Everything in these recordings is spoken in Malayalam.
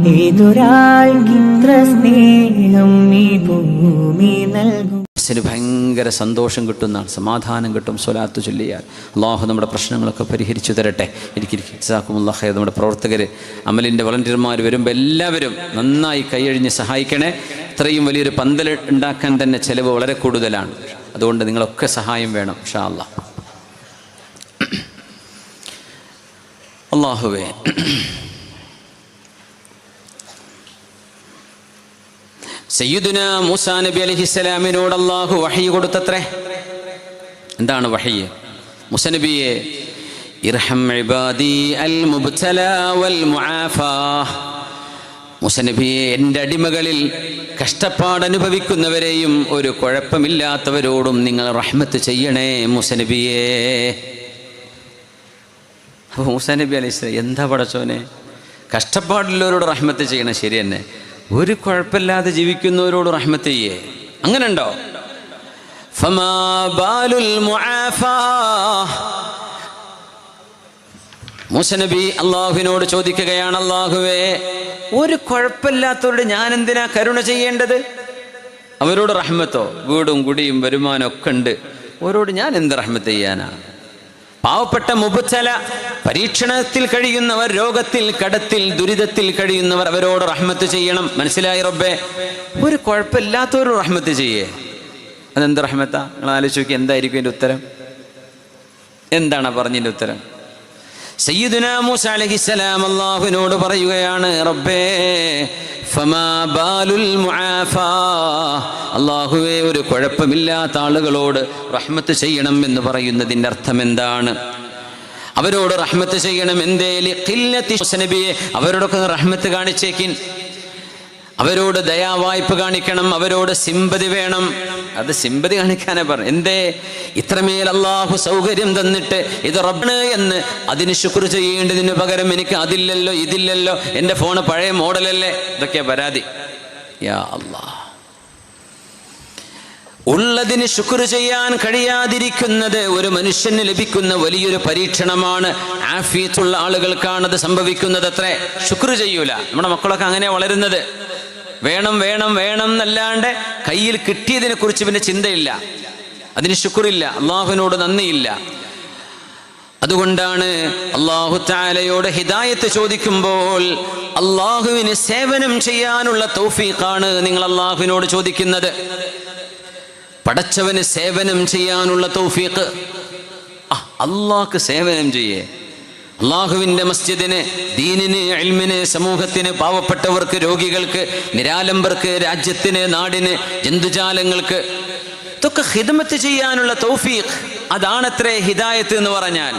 ഈ നൽകും? ഭയങ്കര സന്തോഷം കിട്ടുന്നതാണ് സമാധാനം കിട്ടും സ്വലാത്ത് ചൊല്ലിയാൽ. അള്ളാഹു നമ്മുടെ പ്രശ്നങ്ങളൊക്കെ പരിഹരിച്ചു തരട്ടെ. എനിക്കിരിക്കും ഇസാക്കുമുല്ലാഹ് നമ്മുടെ പ്രവർത്തകർ അമലിന്റെ വളണ്ടിയർമാർ വരുമ്പോൾ എല്ലാവരും നന്നായി കൈയഴിഞ്ഞ് സഹായിക്കണേ. ഇത്രയും വലിയൊരു പന്തൽ ഉണ്ടാക്കാൻ തന്നെ ചിലവ് വളരെ കൂടുതലാണ്. അതുകൊണ്ട് നിങ്ങളൊക്കെ സഹായം വേണം ഷാ അല്ലാ അള്ളാഹുവേ സയ്യിദുന മൂസാ നബി അലഹിസ്സലാമിനോട് അള്ളാഹു വഹി കൊടുത്തത്രേ? എന്താണ് വഹി? മൂസ നബിയെ ഇർഹം ഇബാദി അൽ മുബ്തല വൽ മുആഫാ. മൂസ നബിയെ എന്റെ അടിമകളിൽ കഷ്ടപ്പാട് അനുഭവിക്കുന്നവരെയും ഒരു കുഴപ്പമില്ലാത്തവരോടും നിങ്ങൾ റഹ്മത്ത് ചെയ്യണേ മൂസ മുസനബി അപ്പോൾ മൂസ നബി അലൈഹി എന്താ പടച്ചോനെ? കഷ്ടപ്പാടുള്ളവരോട് റഹ്മത്ത് ചെയ്യണം ശരി തന്നെ ഒരു കുഴപ്പമില്ലാതെ ജീവിക്കുന്നവരോട് റഹ്മത്ത് ചെയ്യേ. അങ്ങനെ ഉണ്ടോ ഫമാ മുആഫാ. മൂസ നബി അള്ളാഹുവിനോട് ചോദിക്കുകയാണ് അള്ളാഹുവേ ഒരു കുഴപ്പമില്ലാത്തവരോട് ഞാൻ എന്തിനാ കരുണ ചെയ്യേണ്ടത്? അവരോട് റഹ്മത്തോ വീടും കുടിയും വരുമാനമൊക്കെ ഉണ്ട്. അവരോട് ഞാൻ എന്ത് റഹ്മത്ത് ചെയ്യാനാ? പാവപ്പെട്ട മുബച്ചല പരീക്ഷണത്തിൽ കഴിയുന്നവർ രോഗത്തിൽ കടത്തിൽ ദുരിതത്തിൽ കഴിയുന്നവർ അവരോട് റഹ്മത്ത് ചെയ്യണം. മനസ്സിലായി റബ്ബേ? ഒരു കുഴപ്പമില്ലാത്തവരോട് റഹ്മത്ത് ചെയ്യേ. അതെന്ത് റഹ്മത്താ? നിങ്ങൾ ആലോചിച്ച് നോക്കി എന്തായിരിക്കും എന്റെ ഉത്തരം? എന്താണ് പറഞ്ഞതിന്റെ ഉത്തരം? സയ്യിദുന മൂസ അലൈഹിസ്സലാം അള്ളാഹുവിനോട് പറയുകയാണ് റബ്ബേ അള്ളാഹുവേ ഒരു കുഴപ്പമില്ലാത്ത ആളുകളോട് റഹ്മത്ത് ചെയ്യണം എന്ന് പറയുന്നതിന്റെ അർത്ഥം എന്താണ്? അവരോട് റഹ്മത്ത് ചെയ്യണം എന്തേലി അവരോടൊക്കെ റഹ്മത്ത് കാണിച്ചേക്കിൻ. അവരോട് ദയാവായ്പ കാണിക്കണം അവരോട് സിമ്പതി വേണം. അത് സിമ്പതി കാണിക്കാനേ പറഞ്ഞു എന്തേ? ഇത്രമേൽ അള്ളാഹു സൗകര്യം തന്നിട്ട് ഇത് റബ്ബണ് എന്ന് അതിന് ശുക്ർ ചെയ്യേണ്ടതിന് പകരം എനിക്ക് അതില്ലല്ലോ ഇതില്ലല്ലോ എന്റെ ഫോണ് പഴയ മോഡലല്ലേ? ഇതൊക്കെയാ പരാതി. യാ അള്ളാഹ് ഉള്ളതിന് ശുക്ർ ചെയ്യാൻ കഴിയാതിരിക്കുന്നത് ഒരു മനുഷ്യന് ലഭിക്കുന്ന വലിയൊരു പരീക്ഷണമാണ്. ആഫിയത്തുള്ള ആളുകൾക്കാണത് സംഭവിക്കുന്നത് അത്രേ. ശുക്ർ ചെയ്യൂല. നമ്മുടെ മക്കളൊക്കെ അങ്ങനെ വളരുന്നത്. വേണം വേണം വേണം എന്നല്ലാണ്ട് കയ്യിൽ കിട്ടിയതിനെ കുറിച്ച് പിന്നെ ചിന്തയില്ല. അതിന് ശുക്രില്ല. അള്ളാഹുവിനോട് നന്ദിയില്ല. അതുകൊണ്ടാണ് അള്ളാഹു താലയോട് ഹിദായത്ത് ചോദിക്കുമ്പോൾ അള്ളാഹുവിന് സേവനം ചെയ്യാനുള്ള തൗഫീഖാണ് നിങ്ങൾ അള്ളാഹുവിനോട് ചോദിക്കുന്നത്. പടച്ചവന് സേവനം ചെയ്യാനുള്ള തൗഫീഖ്. അള്ളാഹ്ക്ക് സേവനം ചെയ്യേ. അള്ളാഹുവിന്റെ മസ്ജിദിന് ദീനിന് എൽമിന് സമൂഹത്തിന് പാവപ്പെട്ടവർക്ക് രോഗികൾക്ക് നിരാലംബർക്ക് രാജ്യത്തിന് നാടിന് ജന്തുജാലങ്ങൾക്ക് ഇതൊക്കെ ഹിദമത്ത് ചെയ്യാനുള്ള തൗഫീഖ്. അതാണത്രേ ഹിദായത്ത് എന്ന് പറഞ്ഞാൽ.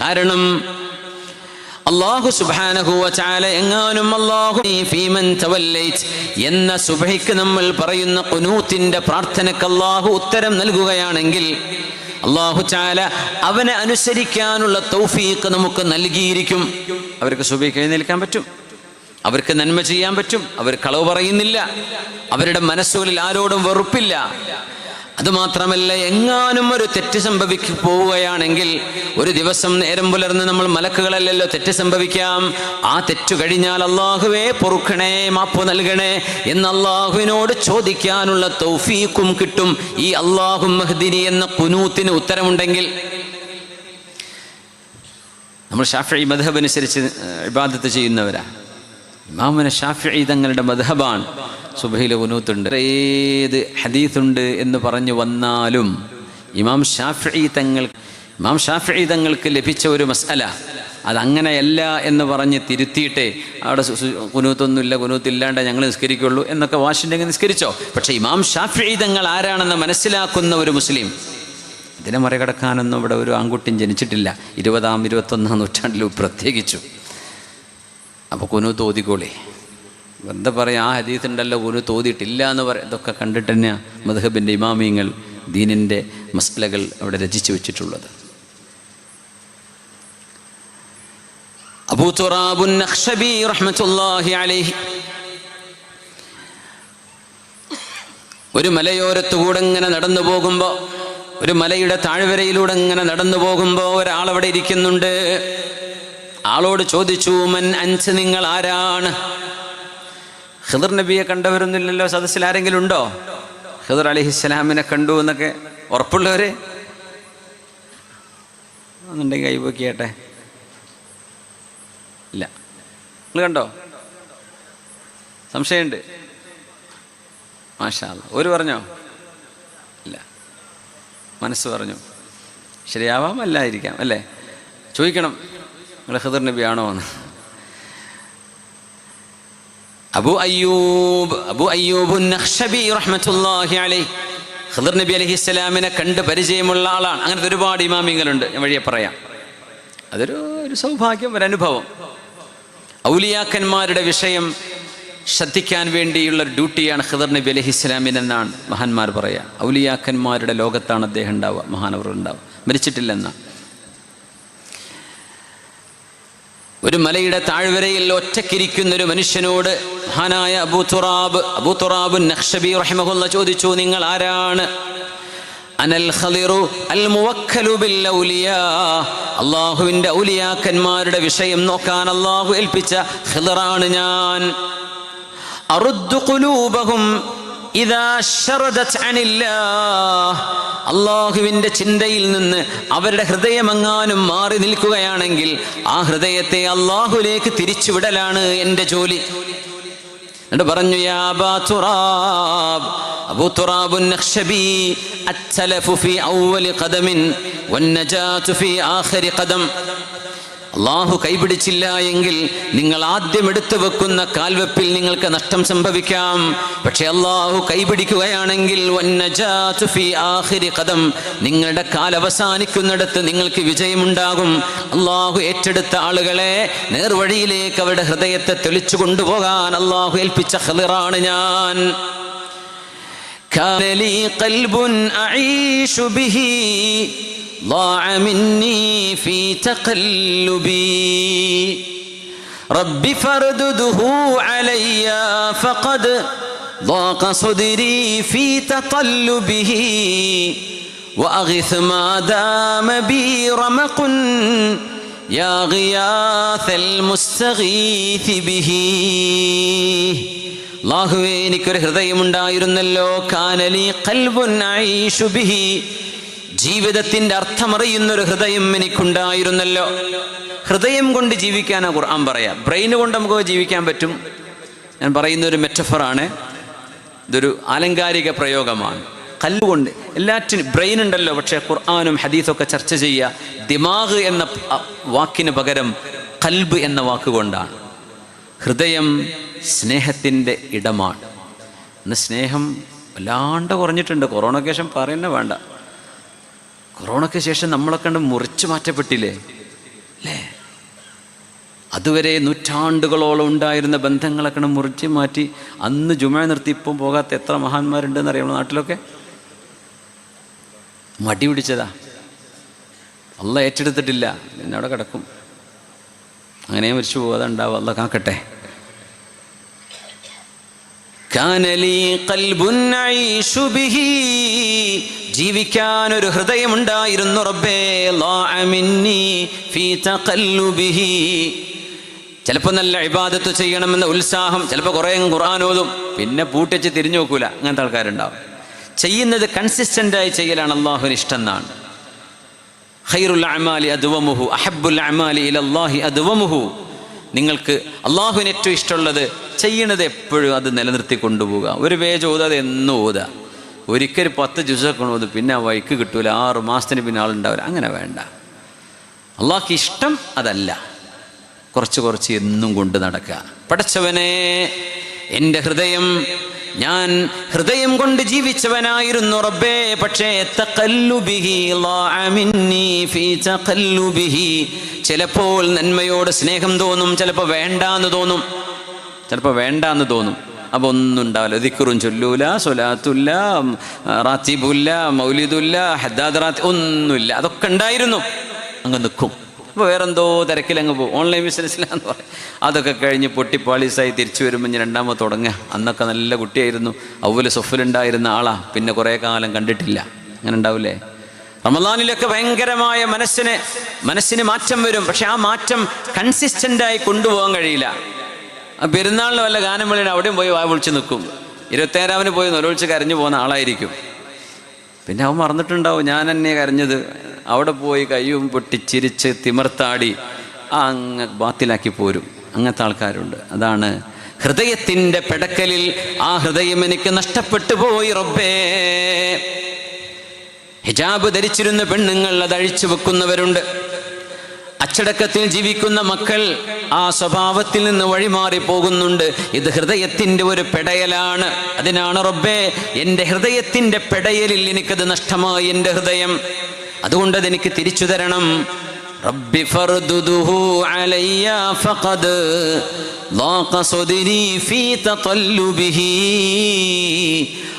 കാരണം അള്ളാഹു സുബാനഹുവ എങ്ങാനും അള്ളാഹു എന്ന സുബഹിക്ക് നമ്മൾ പറയുന്ന കുനൂത്തിന്റെ പ്രാർത്ഥനക്ക് അള്ളാഹു ഉത്തരം നൽകുകയാണെങ്കിൽ അള്ളാഹു ചാല അവനെ അനുസരിക്കാനുള്ള തൗഫീഖ് നമുക്ക് നൽകിയിരിക്കും. അവർക്ക് സുബി എഴുന്നേൽക്കാൻ പറ്റും. അവർക്ക് നന്മ ചെയ്യാൻ പറ്റും. അവർ കളവ് പറയുന്നില്ല. അവരുടെ മനസ്സുകളിൽ ആരോടും വെറുപ്പില്ല. അതുമാത്രമല്ല എങ്ങാനും ഒരു തെറ്റ് സംഭവിക്കു പോവുകയാണെങ്കിൽ ഒരു ദിവസം നേരം പുലർന്ന് നമ്മൾ മലക്കുകളല്ലല്ലോ തെറ്റ് സംഭവിക്കാം. ആ തെറ്റു കഴിഞ്ഞാൽ അള്ളാഹുവേ പൊറുക്കണേ മാപ്പ് നൽകണേ എന്ന് അള്ളാഹുവിനോട് ചോദിക്കാനുള്ള തൗഫീക്കും കിട്ടും. ഈ അള്ളാഹു മഹദിനി എന്ന കുനൂത്തിന് ഉത്തരമുണ്ടെങ്കിൽ നമ്മൾ ഷാഫി മധബ് അനുസരിച്ച് ഇബാദത്ത് ചെയ്യുന്നവരാ. ഇമാമന ഷാഫി തങ്ങളുടെ മധബാണ് സുബൈല ഉനൂത്തുണ്ട് ഏത് ഹദീസുണ്ട് എന്ന് പറഞ്ഞു വന്നാലും ഇമാം ഷാഫി തങ്ങൾ ഇമാം ഷാഫി തങ്ങൾക്ക് ലഭിച്ച ഒരു മസല അതങ്ങനെയല്ല എന്ന് പറഞ്ഞ് തിരുത്തിയിട്ടേ അവിടെ കുനൂത്തൊന്നുമില്ല കുനൂത്തില്ലാണ്ട് ഞങ്ങൾ നിസ്കരിക്കുള്ളൂ എന്നൊക്കെ വാശിണ്ടെങ്കിൽ നിസ്കരിച്ചോ? പക്ഷേ ഇമാം ഷാഫി തങ്ങൾ ആരാണെന്ന് മനസ്സിലാക്കുന്ന ഒരു മുസ്ലിം ഇതിനെ മറികടക്കാനൊന്നും ഇവിടെ ഒരു ആൺകുട്ടിയും ജനിച്ചിട്ടില്ല. ഇരുപതാം ഇരുപത്തൊന്നാം നൂറ്റാണ്ടിൽ പ്രത്യേകിച്ചു. അപ്പോൾ കുനു തോതിക്കോളി. വെറുതെ പറയാം ആ ഹദീസുണ്ടല്ലോ കുനു തോതിയിട്ടില്ല എന്ന് പറ ഇതൊക്കെ കണ്ടിട്ട് തന്നെയാണ് മധുഹബിന്റെ ഇമാമിയങ്ങൾ ദീനിന്റെ മസ്ലകൾ അവിടെ രചിച്ചു വെച്ചിട്ടുള്ളത്. അബൂ തുറാബുൻ അലൈഹി. ഒരു മലയോരത്തുകൂടെ ഇങ്ങനെ നടന്നു പോകുമ്പോൾ ഒരു മലയുടെ താഴ്വരയിലൂടെ ഇങ്ങനെ നടന്നു പോകുമ്പോൾ ഒരാളവിടെ ഇരിക്കുന്നുണ്ട്. ആളോട് ചോദിച്ചു മൻ അഞ്ച് നിങ്ങൾ ആരാണ്? ഖിദർ നബിയെ കണ്ടവരൊന്നുമില്ലല്ലോ സദസ്സിൽ ആരെങ്കിലും ഉണ്ടോ? ഖിദർ അലിഹിസ്സലാമിനെ കണ്ടു എന്നൊക്കെ ഉറപ്പുള്ളവര്? എന്നുണ്ടെങ്കിൽ കൈ പൊക്കിയാട്ടെ. ഇല്ല. നിങ്ങൾ കണ്ടോ? സംശയമുണ്ട്. മാഷാ. ഒരു പറഞ്ഞോ? ഇല്ല. മനസ്സ് പറഞ്ഞു. ശരിയാവാം അല്ലായിരിക്കാം അല്ലേ? ചോദിക്കണം. നിങ്ങൾ ഖിദർ നബി ആണോ എന്ന്. അബു അയ്യൂബ് അബു അയ്യൂബ് നഖ്ശബി റഹ്മത്തുള്ളാഹി അലൈഹി. ഖിദർ നബി അലൈഹി സ്വലാമിനെ കണ്ട് പരിചയമുള്ള ആളാണ്. അങ്ങനത്തെ ഒരുപാട് ഇമാമിങ്ങളുണ്ട് ഞാൻ വഴിയെ പറയാം. അതൊരു ഒരു സൗഭാഗ്യം ഒരു അനുഭവം. ഔലിയാക്കന്മാരുടെ വിഷയം ശ്രദ്ധിക്കാൻ വേണ്ടിയുള്ള ഒരു ഡ്യൂട്ടിയാണ് ഖിദർ നബി അലൈഹി എന്നാണ് മഹാന്മാർ പറയുക ഔലിയാക്കന്മാരുടെ ലോകത്താണ് അദ്ദേഹം ഉണ്ടാവുക മഹാനവർ ഉണ്ടാവുക. മരിച്ചിട്ടില്ലെന്ന ഒരു മലയുടെ താഴ്വരയിൽ ഒറ്റക്കിരിക്കുന്ന ഒരു മനുഷ്യനോട് മഹാനായ അബൂ തുറാബ് അബൂ തുറാബ് നഖ്ഷബി റഹിമഹുല്ല ചോദിച്ചു നിങ്ങൾ ആരാണ്? അനൽ ഖദിറു അൽ മുവക്കലു ബിൽ ഔലിയാ അല്ലാഹുവിന്റെ ഔലിയാക്കന്മാരുടെ വിഷയം നോക്കാൻ അള്ളാഹു ഏൽപ്പിച്ച ഖിദറാണ് ഞാൻ. അറുദ്ദു ഖുലൂബഹും അള്ളാഹുവിന്റെ ചിന്തയിൽ നിന്ന് അവരുടെ ഹൃദയമെങ്ങാനും മാറി നിൽക്കുകയാണെങ്കിൽ ആ ഹൃദയത്തെ അള്ളാഹുലേക്ക് തിരിച്ചുവിടലാണ് എന്റെ ജോലി. എന്നിട്ട് പറഞ്ഞു യാ അബാ തുറാബ് തുറാബു നഖ്ശബി അത്തലഫു ഫി അവ്വലി ഖദമിൻ വന്നജാതു ഫി ആഖിരി ഖദം. അള്ളാഹു കൈപിടിച്ചില്ല എങ്കിൽ നിങ്ങൾ ആദ്യം എടുത്തു വെക്കുന്ന കാൽവെപ്പിൽ നിങ്ങൾക്ക് നഷ്ടം സംഭവിക്കാം പക്ഷെ അള്ളാഹു കൈപിടിക്കുകയാണെങ്കിൽ വന്നജാതു ഫി ആഖിരി ഖദം നിങ്ങളുടെ കാൽ അവസാനിക്കുന്നിടത്ത് നിങ്ങൾക്ക് വിജയമുണ്ടാകും അള്ളാഹു ഏറ്റെടുത്ത ആളുകളെ നേർവഴിയിലേക്ക് അവരുടെ ഹൃദയത്തെ തെളിച്ചു കൊണ്ടുപോകാൻ അള്ളാഹു ഏൽപ്പിച്ച ഖദിറാണ് ഞാൻ كان لي قلب أعيش به ضاع مني في تقلبي رب فردده علي فقد ضاق صدري في تطلبه وأغث ما دام بي رمق يا غياث المستغيث به അള്ളാഹുവേ എനിക്കൊരു ഹൃദയമുണ്ടായിരുന്നല്ലോ കാനലി കൽബുൻ ഐഷു ബിഹി ജീവിതത്തിന്റെ അർത്ഥമറിയുന്നൊരു ഹൃദയം എനിക്കുണ്ടായിരുന്നല്ലോ. ഹൃദയം കൊണ്ട് ജീവിക്കാനാ ഖുർആൻ പറയാം. ബ്രെയിൻ കൊണ്ട് നമുക്ക് ജീവിക്കാൻ പറ്റും. ഞാൻ പറയുന്ന ഒരു മെറ്റഫറാണ് ഇതൊരു ആലങ്കാരിക പ്രയോഗമാണ്. കല്ലുകൊണ്ട് എല്ലാറ്റിനും ബ്രെയിൻ ഉണ്ടല്ലോ പക്ഷേ ഖുർആാനും ഹദീസൊക്കെ ചർച്ച ചെയ്യുക. ദിമാഗ് എന്ന വാക്കിന് പകരം കൽബ് എന്ന വാക്കുകൊണ്ടാണ് ഹൃദയം സ്നേഹത്തിന്റെ ഇടമാണ്. ഇന്ന് സ്നേഹം വല്ലാണ്ട് കുറഞ്ഞിട്ടുണ്ട്. കൊറോണയ്ക്ക് ശേഷം പറയുന്നത് വേണ്ട. കൊറോണയ്ക്ക് ശേഷം നമ്മളെ കണ്ട് മുറിച്ചു മാറ്റപ്പെട്ടില്ലേ അല്ലേ അതുവരെ നൂറ്റാണ്ടുകളോളം ഉണ്ടായിരുന്ന ബന്ധങ്ങളൊക്കെ കണ്ട് മുറിച്ച് മാറ്റി അന്ന് ജുമ നിർത്തി ഇപ്പം പോകാത്ത എത്ര മഹാന്മാരുണ്ടെന്ന് അറിയാം നമ്മുടെ നാട്ടിലൊക്കെ മടി പിടിച്ചതാ അല്ല ഏറ്റെടുത്തിട്ടില്ല പിന്നെ അവിടെ കിടക്കും അങ്ങനെ മരിച്ചു പോകാതെ ഉണ്ടാവും അല്ല കാക്കട്ടെ كان لي قلب أعيش به ജീവിക്കാൻ ഒരു ഹൃദയമുണ്ടായിരുന്നു റബ്ബേ. ചിലപ്പോൾ നല്ല ഇബാദത്ത് ചെയ്യണമെന്ന ഉത്സാഹം ചിലപ്പോൾ കുറേ ഖുർആാനോതും പിന്നെ പൂട്ടിച്ച് തിരിഞ്ഞു നോക്കൂല. അങ്ങനത്തെ ആൾക്കാരുണ്ടാവും. ചെയ്യുന്നത് കൺസിസ്റ്റന്റായി ചെയ്യലാണ് അള്ളാഹുവിന് ഇഷ്ടം എന്നാണ് അമാലി അമാലി നിങ്ങൾക്ക് അള്ളാഹുവിന് ഏറ്റവും ഇഷ്ടമുള്ളത് ചെയ്യണത് എപ്പോഴും അത് നിലനിർത്തി കൊണ്ടുപോകുക ഒരു പേജ് ഓതാതെ എന്നും ഓതാ ഒരിക്കൽ പത്ത് ജ്യൂസൊക്കെ ഓതും പിന്നെ ആ വൈക്ക് കിട്ടൂല ആറ് മാസത്തിന് പിന്നെ ആളുണ്ടാവില്ല. അങ്ങനെ വേണ്ട. അള്ളാഹ്ക്ക് ഇഷ്ടം അതല്ല. കുറച്ച് കുറച്ച് എന്നും കൊണ്ട് നടക്കുക. പടച്ചവനെ എന്റെ ഹൃദയം ഞാൻ ഹൃദയം കൊണ്ട് ജീവിച്ചവനായിരുന്നു റബ്ബേ. പക്ഷേ ചിലപ്പോൾ നന്മയോട് സ്നേഹം തോന്നും ചിലപ്പോൾ വേണ്ടാന്ന് തോന്നും. ചിലപ്പോൾ വേണ്ടാന്ന് തോന്നും. അപ്പോൾ ഒന്നും ഉണ്ടാവില്ല ദിക്കറും ചൊല്ലൂല സൊലാത്തുല്ല റാത്തിബുല്ല മൗലിദുല്ല ഹദ്ദാദ് റാത്തി ഒന്നുമില്ല. അതൊക്കെ ഉണ്ടായിരുന്നു. അങ്ങ് നിൽക്കും അപ്പോൾ വേറെന്തോ തിരക്കിലങ്ങ് പോകും. ഓൺലൈൻ ബിസിനസ്സിലാന്ന് പറയും. അതൊക്കെ കഴിഞ്ഞ് പൊട്ടിപ്പാളീസായി തിരിച്ചു വരുമ്പോൾ ഞാൻ രണ്ടാമത് തുടങ്ങുക. അന്നൊക്കെ നല്ല കുട്ടിയായിരുന്നു. അവൽ സൊഫലുണ്ടായിരുന്ന ആളാ. പിന്നെ കുറേ കാലം കണ്ടിട്ടില്ല. അങ്ങനെ ഉണ്ടാവില്ലേ റമദാനിലൊക്കെ ഭയങ്കരമായ മനസ്സിന് മനസ്സിന് മാറ്റം വരും. പക്ഷെ ആ മാറ്റം കൺസിസ്റ്റന്റായി കൊണ്ടുപോകാൻ കഴിയില്ല. ആ പെരുന്നാളിന് വല്ല ഗാനം വിളിയുടെ അവിടെയും പോയി വായ വിളിച്ച് നിൽക്കും. ഇരുപത്തേരാവിന് പോയി നൊലൊളിച്ച് കരഞ്ഞു പോകുന്ന ആളായിരിക്കും. പിന്നെ അവൻ മറന്നിട്ടുണ്ടാവും ഞാൻ എന്നെ കരഞ്ഞത് അവിടെ പോയി കയ്യും പൊട്ടി ചിരിച്ച് തിമിർത്താടി ആ അങ്ങ് ബാത്തിലാക്കി പോരും. അങ്ങനത്തെ ആൾക്കാരുണ്ട്. അതാണ് ഹൃദയത്തിന്റെ പെടക്കലിൽ ആ ഹൃദയം എനിക്ക് നഷ്ടപ്പെട്ടു പോയി റബ്ബേ. ഹിജാബ് ധരിച്ചിരുന്ന പെണ്ണുങ്ങൾ അത് അഴിച്ചു വെക്കുന്നവരുണ്ട്. അച്ചടക്കത്തിൽ ജീവിക്കുന്ന മക്കൾ ആ സ്വഭാവത്തിൽ നിന്ന് വഴിമാറി പോകുന്നുണ്ട്. ഇത് ഹൃദയത്തിന്റെ ഒരു പെടയലാണ്. അതിനാണ് റബ്ബേ എന്റെ ഹൃദയത്തിന്റെ പെടയലിൽ എനിക്കത് നഷ്ടമായി എന്റെ ഹൃദയം. അതുകൊണ്ടത് എനിക്ക് തിരിച്ചു തരണം. റബ്ബി ഫർദുദുഹു അലയ്യ ഫഖദ് ضاق صدري في تطلبه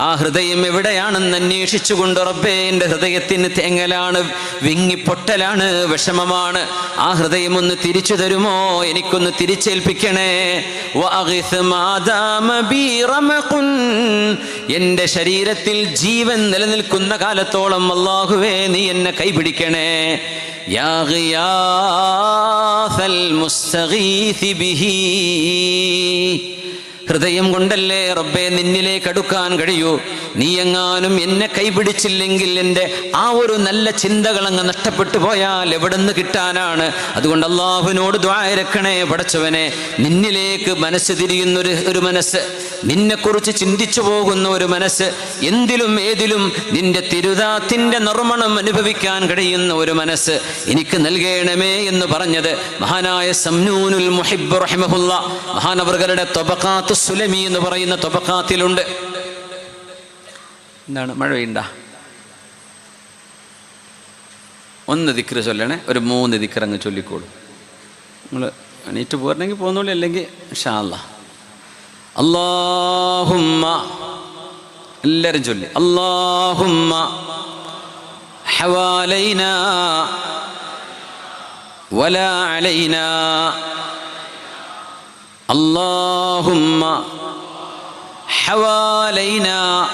ആ ഹൃദയം എവിടെയാണെന്ന് അന്വേഷിച്ചുകൊണ്ട് റബ്ബേ എൻ്റെ ഹൃദയത്തിന് തേങ്ങലാണ് വിങ്ങിപ്പൊട്ടലാണ് വിഷമമാണ് ആ ഹൃദയം ഒന്ന് തിരിച്ചു തരുമോ എനിക്കൊന്ന് തിരിച്ചേൽപ്പിക്കണേ വഅഗ്ഥ് മാ ദാമ ബി റമഖുൻ. എൻ്റെ ശരീരത്തിൽ ജീവൻ നിലനിൽക്കുന്ന കാലത്തോളം അള്ളാഹുവേ നീ എന്നെ കൈപിടിക്കണേ يا غياث المستغيث به. ഹൃദയം കൊണ്ടല്ലേ റബ്ബെ നിന്നിലേക്ക് അടുക്കാൻ കഴിയൂ? നീ എങ്ങാനും എന്നെ കൈപിടിച്ചില്ലെങ്കിൽ എന്റെ ആ ഒരു നല്ല ചിന്തകൾ അങ്ങ് നഷ്ടപ്പെട്ടു പോയാൽ എവിടുന്ന് കിട്ടാനാണ്? അതുകൊണ്ട് അള്ളാഹുവിനോട് ദ്വായരക്കണേ പടച്ചവനെ. നിന്നിലേക്ക് മനസ്സ് തിരിയുന്ന ഒരു മനസ്സ്. നിന്നെക്കുറിച്ച് ചിന്തിച്ചു പോകുന്ന ഒരു മനസ്സ്. എന്തിലും ഏതിലും നിന്റെ തിരുതാത്തിന്റെ നിർമ്മണം അനുഭവിക്കാൻ കഴിയുന്ന ഒരു മനസ്സ്. എനിക്ക് നൽകണമേ എന്ന് പറഞ്ഞത് മഹാനായ സംനൂനുൽ മുഹിബ് റഹിമഹുല്ല. മഹാനവർഗരുടെ തൊബക്കാത്ത് സുലമി എന്ന് പറയുന്ന തൊബക്കാത്തിലുണ്ട്. എന്താണ്? മഴ പെയ്യണ്ട ഒന്ന് ദിക്ര ചൊല്ലണേ ഒരു മൂന്ന് ദിക്കർ അങ്ങ് ചൊല്ലിക്കോളൂ. നിങ്ങൾ എണീറ്റ് പോരണമെങ്കിൽ പോകുന്നുള്ളൂ അല്ലെങ്കിൽ ഷാല്ല അള്ളാഹുമ്മ എല്ലാവരും ചൊല്ലി. അള്ളാഹുമ്മ ഹവാലൈന ولا അലൈന اللهم حوالينا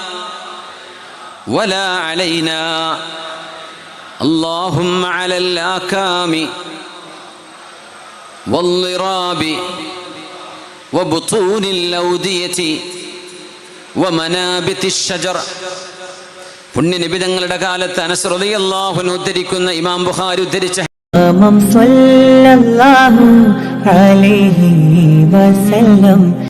ولا علينا اللهم على الآكام والضراب وبطون الأودية ومنابت الشجر പുണ്യനിബിതങ്ങളുടെ കാലത്ത് അനസ്രതയല്ലാഹുൻ ഉദ്ധരിക്കുന്ന ഇമാം ബുഖാരി ഉദ്ധരിച്ച وسلم